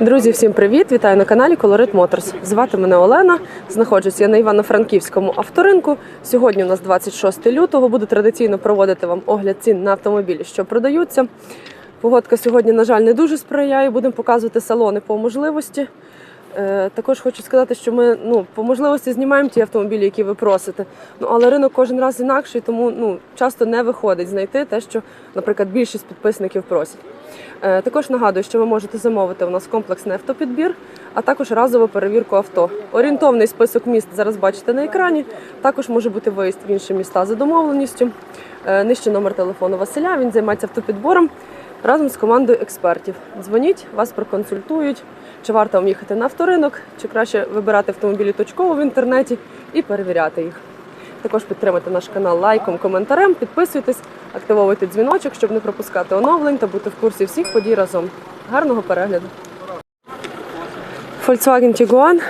Друзі, всім привіт! Вітаю на каналі Colorit Motors. Звати мене Олена. Знаходжусь я на Івано-Франківському авторинку. Сьогодні у нас 26 лютого. Буду традиційно проводити вам огляд цін на автомобілі, що продаються. Погодка сьогодні, на жаль, не дуже сприяє. Будемо показувати салони по можливості. Е, Також хочу сказати, що ми ну, по можливості знімаємо ті автомобілі, які ви просите. Ну, але ринок кожен раз інакший, тому ну, часто не виходить знайти те, що, наприклад, більшість підписників просять. Е, Також нагадую, що ви можете замовити у нас комплексний автопідбір, а також разову перевірку авто. Орієнтовний список міст зараз бачите на екрані. Також може бути виїзд в інші міста за домовленістю. Е, Нижче номер телефону Василя. Він займається автопідбором разом з командою експертів. Дзвоніть, вас проконсультують, чи варто вам їхати на авторинок, чи краще вибирати автомобілі точково в інтернеті і перевіряти їх. Також підтримайте наш канал лайком, коментарем, підписуйтесь, активовуйте дзвіночок, щоб не пропускати оновлень та бути в курсі всіх подій разом. Гарного перегляду! Volkswagen Tiguan.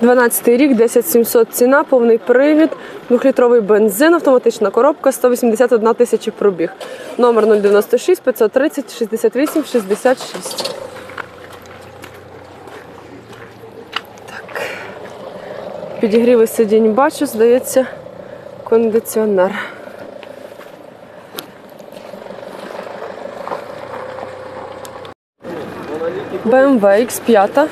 12 рік, 10700 ціна, повний привід, 2-літровий бензин, автоматична коробка, 181 тисяча пробіг. Номер 096 530 68 66. Так. Підігріви сидінь бачу, здається, кондиціонер. BMW X5,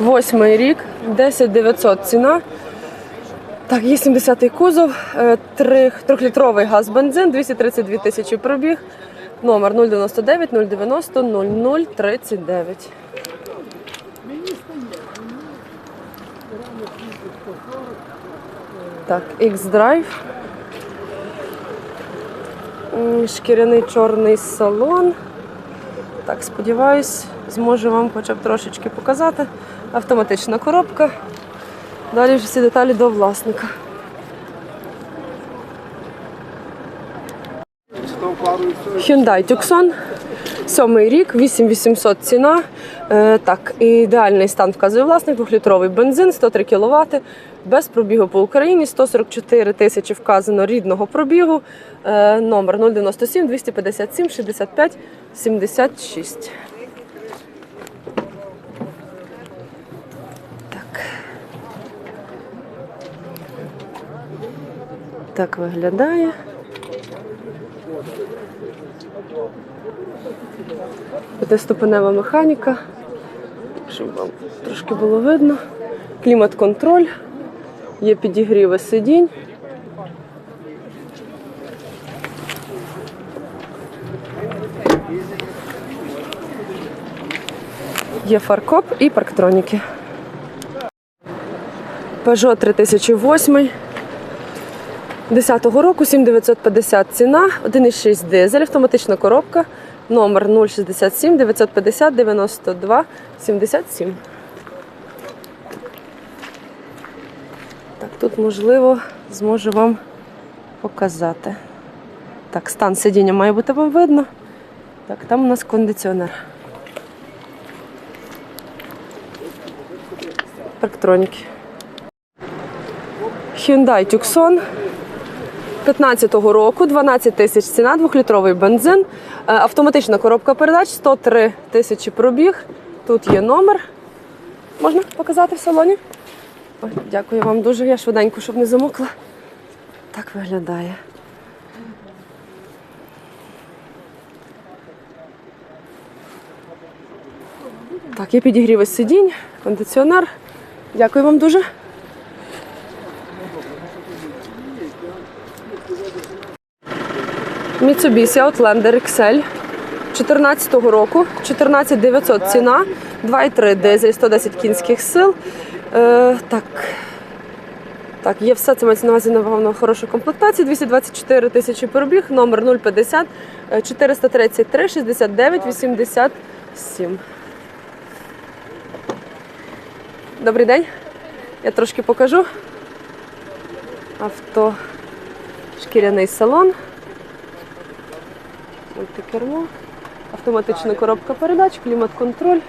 восьмий рік, 10900 ціна. Так, є 70-й кузов, е, три- трьохлітровий газ бензин, 232 тисячі пробіг. Номер 099 090 0039. Так, X-Drive. Шкіряний чорний салон. Так, сподіваюсь, зможу вам хоча б трошечки показати. Автоматична коробка. Далі вже всі деталі до власника. Hyundai Tucson. Сьомий рік, 8800 ціна. Е, так, ідеальний стан вказує власник, 2-літровий бензин, 103 кВт, без пробігу по Україні, 144 тисячі вказано рідного пробігу. Е, номер 097 257 65 76. Так виглядає. П'ятиступенева механіка, щоб вам трошки було видно. Клімат-контроль, є підігріви сидінь. Є фаркоп і парктроніки. Peugeot 3008. 10-го року 7950 ціна, 1,6 дизель, автоматична коробка, номер 067 950 92 77. Так, тут можливо зможу вам показати. Так, стан сидіння має бути вам видно. Так, там у нас кондиціонер. Парктроніки. Hyundai Tucson 15-го року, 12 тисяч ціна, 2-літровий бензин, е, автоматична коробка передач, 103 тисячі пробіг. Тут є номер. Можна показати в салоні? Ой, дякую вам дуже. Я швиденько, щоб не замокла. Так виглядає. Так, є підігріви сидінь, кондиціонер. Дякую вам дуже. Mitsubishi Outlander XL 14-го року, 14900 ціна, 2,3 дизель, 110 кінських сил. Е, так. Так, є все, це мається на увазі, напевно, хороша комплектація, 224 тисячі пробіг, номер 050 е, 433 69 87. Добрий день. Я трошки покажу. Авто, шкіряний салон. Мультикермо, автоматична коробка передач, клімат-контроль.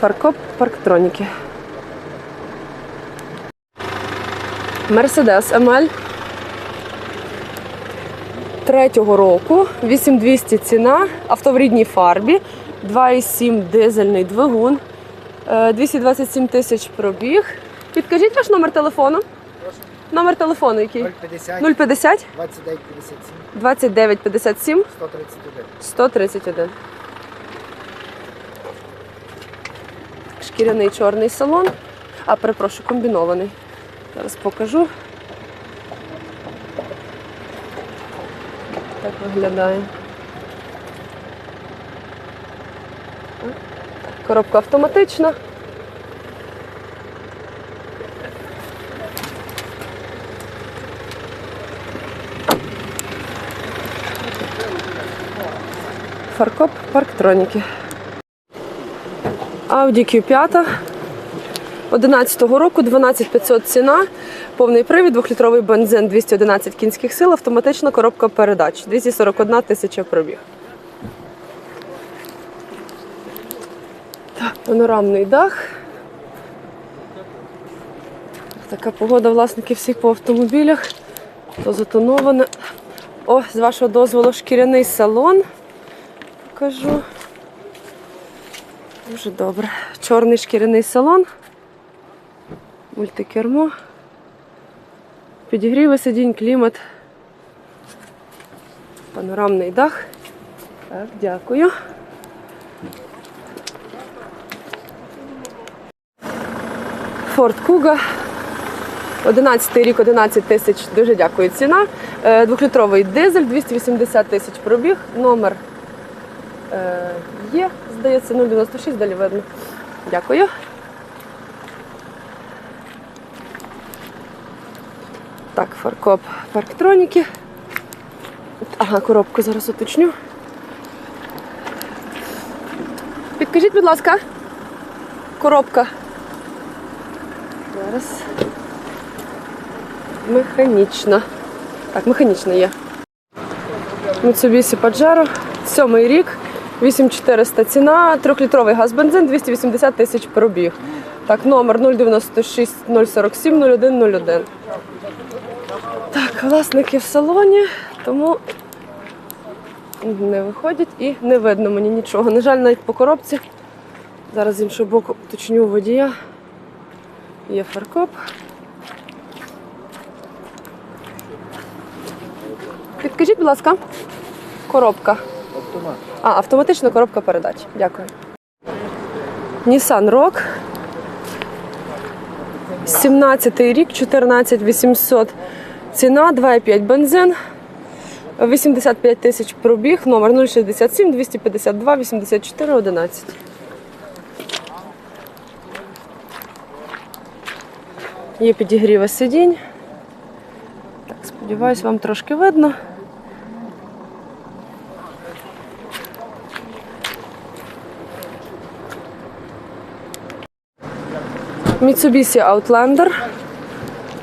Фаркоп парктроніки. Мерседес МЛ третього року. 8200 ціна, авто в рідній фарбі, 2,7 дизельний двигун, е, 227 тисяч пробіг. Підкажіть ваш номер телефону. Номер телефону який? 050 050 29 57 29 57 131. 131. Шкіряний чорний салон. А, перепрошую, комбінований. Зараз покажу. Так виглядає. Коробка автоматична. Фаркоп парктроніки. Audi Q5 11-го року, 12500 ціна, повний привід, двохлітровий бензин, 211 кінських сил, автоматична коробка передач, 241 тисяча пробіг. Так, панорамний дах. Така погода власників всіх по автомобілях. То затоноване. О, з вашого дозволу, шкіряний салон. Покажу. Дуже добре. Чорний шкіряний салон. Мультикермо. Підігріви сидінь, клімат. Панорамний дах. Так, дякую. Форд Куга. 11 рік, 11 тисяч. Дуже дякую. Ціна. Е, Двохлітровий дизель, 280 тисяч пробіг. Номер є, здається, 096, далі видно. Дякую. Так, фаркоп парктроніки. Ага, коробку зараз уточню. Підкажіть, будь ласка, коробка. Зараз. Механічна. Так, механічна є. Mitsubishi Pajero, сьомий рік, 8400 ціна, трьохлітровий газ бензин, 280 тисяч пробіг. Так, номер 096 047 0101. Так, власники в салоні, тому не виходять і не видно мені нічого. На жаль, навіть по коробці. Зараз з іншого боку уточню водія. Є фаркоп. Підкажіть, будь ласка, коробка. Автомат. А, автоматична коробка передач. Дякую. Nissan Rogue. 17 рік, 14 800. Ціна 2,5 бензин. 85 тисяч пробіг, номер 067 252 84 11. Є підігріва сидінь. Так, сподіваюсь, вам трошки видно. Mitsubishi Outlander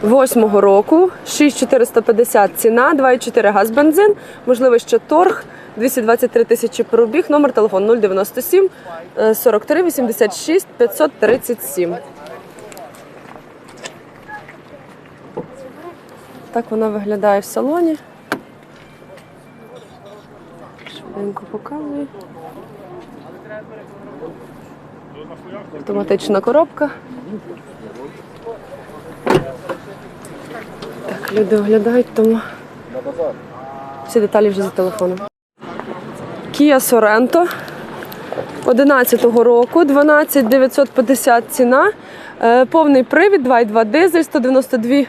8 року, 6450 ціна, 2,4 газ бензин, можливо ще торг, 223 тисячі пробіг, номер телефону 097 е, 43 86 537. Так вона виглядає в салоні. Швиденько показую. Автоматична коробка. Так, люди оглядають, тому всі деталі вже за телефоном. Kia Sorento 11-го року, 12 950 ціна, Е, повний привід, 2,2 дизель, 192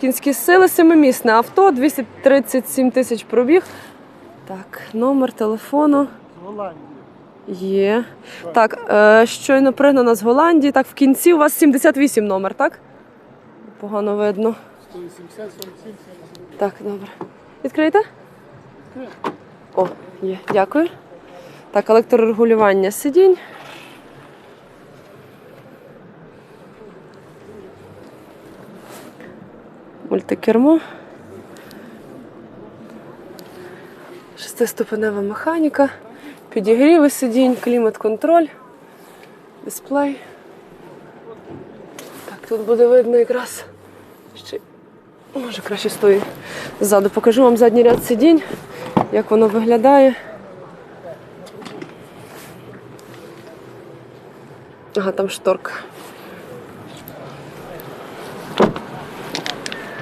кінські сили, семимісне авто, 237 тисяч пробіг. Так, номер телефону. Є. Так, е, щойно пригнана з Голландії. Так, в кінці у вас 78 номер, так? Погано видно. 180, 47, Так, добре. Відкрийте? О, є. Дякую. Так, електрорегулювання сидінь. Мультикермо. Шестиступенева механіка. Підігріви сидінь, клімат-контроль, дисплей. Так, тут буде видно якраз ще Може, краще стою ззаду. Покажу вам задній ряд сидінь. як воно виглядає. Ага, там шторка.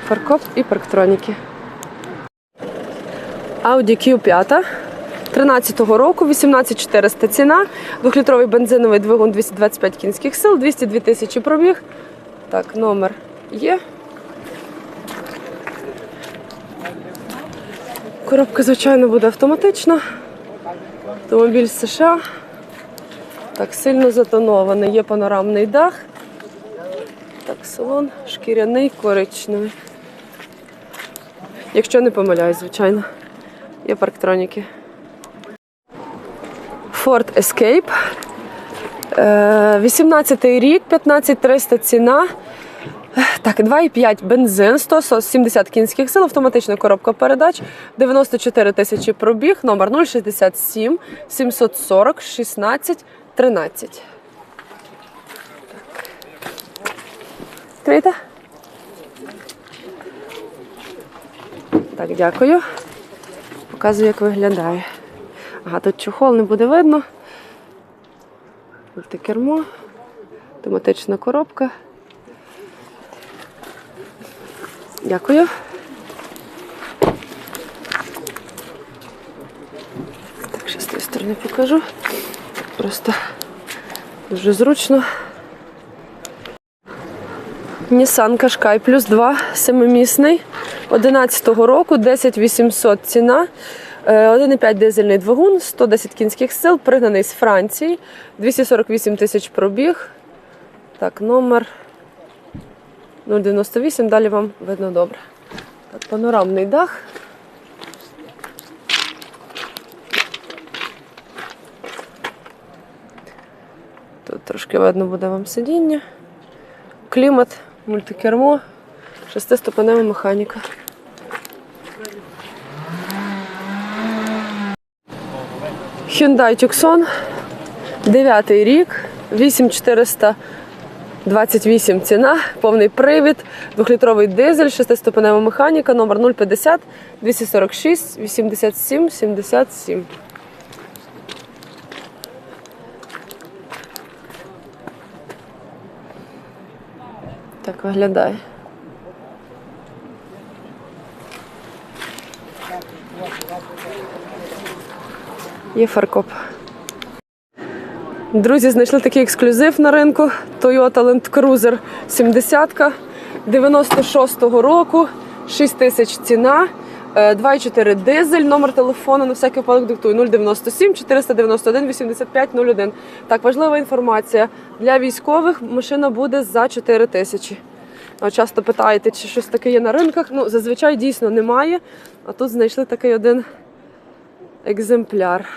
Фаркоп і парктроніки. Audi Q5 13-го року, 18400 ціна, двохлітровий бензиновий двигун 225 кінських сил, 202 тисячі пробіг. Так, номер є. Коробка, звичайно, буде автоматична. Автомобіль США. Так, сильно затонований. Є панорамний дах. Так, салон шкіряний, коричневий. Якщо не помиляюсь, звичайно. Є парктроніки. Ford Escape. Е, 18-й рік, 15300 ціна. Так, 2,5 бензин, 170 кінських сил, автоматична коробка передач, 94 тисячі пробіг, номер 067 740 16 13. Відкрийте? Так, дякую. Показую, як виглядає. Ага, тут чохол не буде видно. Мультикермо, автоматична коробка. Дякую. Так, ще з тієї сторони покажу. Просто дуже зручно. Nissan Qashqai плюс 2, семимісний, 11-го року, 10800 ціна. Е, 1,5 дизельний двигун, 110 кінських сил, пригнаний з Франції, 248 тисяч пробіг. Так, номер 098, далі вам видно добре. Так, панорамний дах. Тут трошки видно буде вам сидіння. Клімат, мультикермо, шестиступенева механіка. Hyundai Tucson, 9 рік, 8428 ціна, повний привід, двохлітровий дизель, шестиступенева механіка, номер 050 246 87 77. Так виглядає. Є фаркоп. Друзі, знайшли такий ексклюзив на ринку. Toyota Land Cruiser 70 96-го року, 6 тисяч ціна, е, 2,4 дизель, номер телефону на всякий випадок диктую 097 491 85 01. Так, важлива інформація. Для військових машина буде за 4 тисячі. Часто питаєте, чи щось таке є на ринках. Ну, зазвичай дійсно немає. А тут знайшли такий один екземпляр.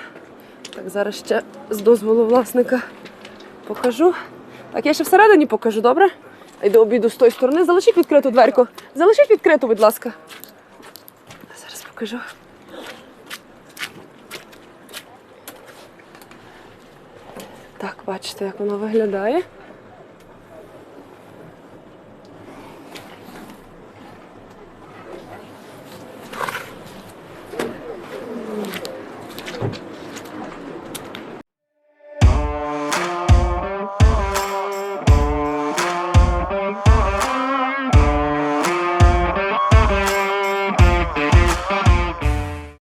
Так, зараз ще з дозволу власника покажу. Так, я ще всередині покажу, добре? Йду обіду з тої сторони. Залишіть відкриту дверку. Залишіть відкриту, будь ласка. Зараз покажу. Так, бачите, як воно виглядає.